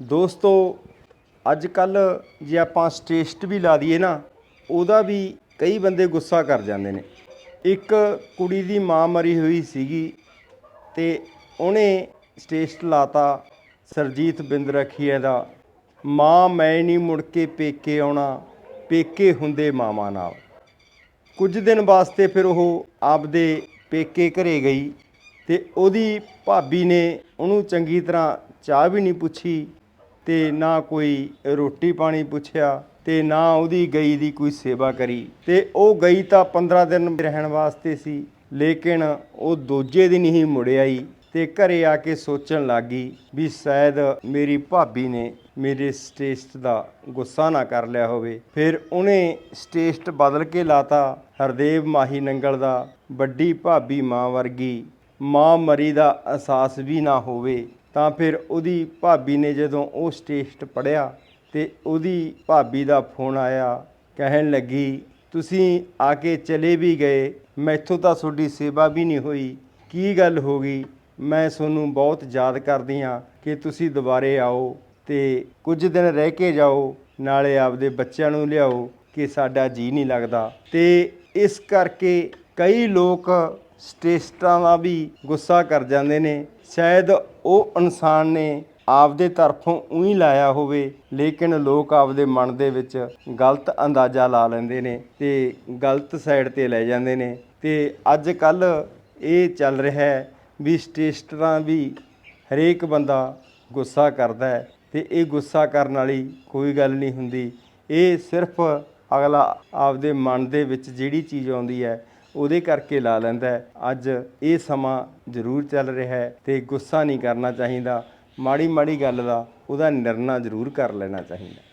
ਦੋਸਤੋ ਅੱਜ ਕੱਲ ਜੇ ਆਪਾਂ ਸਟੇਸਟ ਵੀ ਲਾ ਦਈਏ ਨਾ, ਉਹਦਾ ਵੀ ਕਈ ਬੰਦੇ ਗੁੱਸਾ ਕਰ ਜਾਂਦੇ ਨੇ। ਇੱਕ ਕੁੜੀ ਦੀ ਮਾਂ ਮਰੀ ਹੋਈ ਸੀਗੀ ਤੇ ਉਹਨੇ ਸਟੇਸਟ ਲਾਤਾ ਸਰਜੀਤ ਬਿੰਦ ਰਖੀਏ ਦਾ, ਮਾਂ, ਮੈਂ ਨਹੀਂ ਮੁੜ ਕੇ ਪੇਕੇ ਆਉਣਾ, ਪੇਕੇ ਹੁੰਦੇ ਮਾਮਾ ਨਾਲ। ਕੁਝ ਦਿਨ ਵਾਸਤੇ ਫਿਰ ਉਹ ਆਪਦੇ ਪੇਕੇ ਘਰੇ ਗਈ ਤੇ ਉਹਦੀ ਭਾਬੀ ਨੇ ਉਹਨੂੰ ਚੰਗੀ ਤਰ੍ਹਾਂ ਚਾਹ ਵੀ ਨਹੀਂ ਪੁੱਛੀ। ਤੇ ਨਾ ਕੋਈ ਰੋਟੀ ਪਾਣੀ ਪੁੱਛਿਆ ਤੇ ਨਾ ਉਹਦੀ ਗਈ ਦੀ ਕੋਈ ਸੇਵਾ ਕਰੀ। ਤੇ ਉਹ ਗਈ ਤਾਂ 15 ਦਿਨ ਰਹਿਣ ਵਾਸਤੇ ਸੀ, ਲੇਕਿਨ ਉਹ ਦੂਜੇ ਦਿਨ ਹੀ ਮੁੜਿਆਈ ਤੇ ਘਰੇ ਆ ਕੇ ਸੋਚਣ ਲੱਗੀ ਵੀ ਸ਼ਾਇਦ ਮੇਰੀ ਭਾਬੀ ਨੇ ਮੇਰੇ ਸਟੇਸਟ ਦਾ ਗੁੱਸਾ ਨਾ ਕਰ ਲਿਆ ਹੋਵੇ। ਫਿਰ ਉਹਨੇ ਸਟੇਸਟ ਬਦਲ ਕੇ ਲਾਤਾ ਹਰਦੇਵ ਮਾਹੀ ਨੰਗਲ ਦਾ, ਵੱਡੀ ਭਾਬੀ ਮਾਂ ਵਰਗੀ। ਮਾਂ ਮਰੀ ਦਾ ਅਹਿਸਾਸ ਵੀ ਨਾ ਹੋਵੇ। ਤਾਂ ਫਿਰ ਉਹਦੀ ਭਾਬੀ ਨੇ ਜਦੋਂ ਉਹ ਸਟੇਸਟ ਪੜਿਆ ਤੇ ਉਹਦੀ ਭਾਬੀ ਦਾ ਫੋਨ ਆਇਆ, ਕਹਿਣ ਲੱਗੀ, ਤੁਸੀਂ ਆ ਕੇ ਚਲੇ ਵੀ ਗਏ, ਮੈਥੋਂ ਤਾਂ ਤੁਹਾਡੀ ਸੇਵਾ ਵੀ ਨਹੀਂ ਹੋਈ। ਕੀ ਗੱਲ ਹੋ ਗਈ? ਮੈਂ ਤੁਹਾਨੂੰ ਬਹੁਤ ਯਾਦ ਕਰਦੀ ਹਾਂ ਕਿ ਤੁਸੀਂ ਦੁਬਾਰੇ ਆਓ ਤੇ ਕੁਝ ਦਿਨ ਰਹਿ ਕੇ ਜਾਓ, ਨਾਲੇ ਆਪਦੇ ਬੱਚਿਆਂ ਨੂੰ ਲਿਆਓ, ਕਿ ਸਾਡਾ ਜੀ ਨਹੀਂ ਲੱਗਦਾ। ਤੇ ਇਸ ਕਰਕੇ ਕਈ ਲੋਕ ਸਟੇਸਟਾਂ ਦਾ ਵੀ ਗੁੱਸਾ ਕਰ ਜਾਂਦੇ ਨੇ। ਸ਼ਾਇਦ ਉਹ ਇਨਸਾਨ ਨੇ ਆਪਦੇ ਤਰਫੋਂ ਉਹੀ ਲਾਇਆ ਹੋਵੇ, ਲੇਕਿਨ ਲੋਕ ਆਪਦੇ ਮਨ ਦੇ ਵਿੱਚ ਗਲਤ ਅੰਦਾਜ਼ਾ ਲਾ ਲੈਂਦੇ ਨੇ ਤੇ ਗਲਤ ਸਾਈਡ ਤੇ ਲੈ ਜਾਂਦੇ ਨੇ। ਤੇ ਅੱਜ ਕੱਲ ਇਹ ਚੱਲ ਰਿਹਾ ਹੈ ਵੀ ਸਟੇਸਟਾਂ ਵੀ ਹਰੇਕ ਬੰਦਾ ਗੁੱਸਾ ਕਰਦਾ ਹੈ ਤੇ ਇਹ ਗੁੱਸਾ ਕਰਨ ਵਾਲੀ ਕੋਈ ਗੱਲ ਨਹੀਂ ਹੁੰਦੀ। ਇਹ ਸਿਰਫ ਅਗਲਾ ਆਪਦੇ ਮਨ ਦੇ ਵਿੱਚ ਜਿਹੜੀ ਚੀਜ਼ ਆਉਂਦੀ ਹੈ ਉਹਦੇ ਕਰਕੇ ਲਾ ਲੈਂਦਾ ਅੱਜ ਇਹ ਸਮਾਂ ਜ਼ਰੂਰ ਚੱਲ ਰਿਹਾ ਹੈ ਤੇ ਗੁੱਸਾ ਨਹੀਂ ਕਰਨਾ ਚਾਹੀਦਾ। ਮਾੜੀ ਮਾੜੀ ਗੱਲ ਦਾ ਉਹਦਾ ਨਿਰਣਾ ਜ਼ਰੂਰ ਕਰ ਲੈਣਾ ਚਾਹੀਦਾ।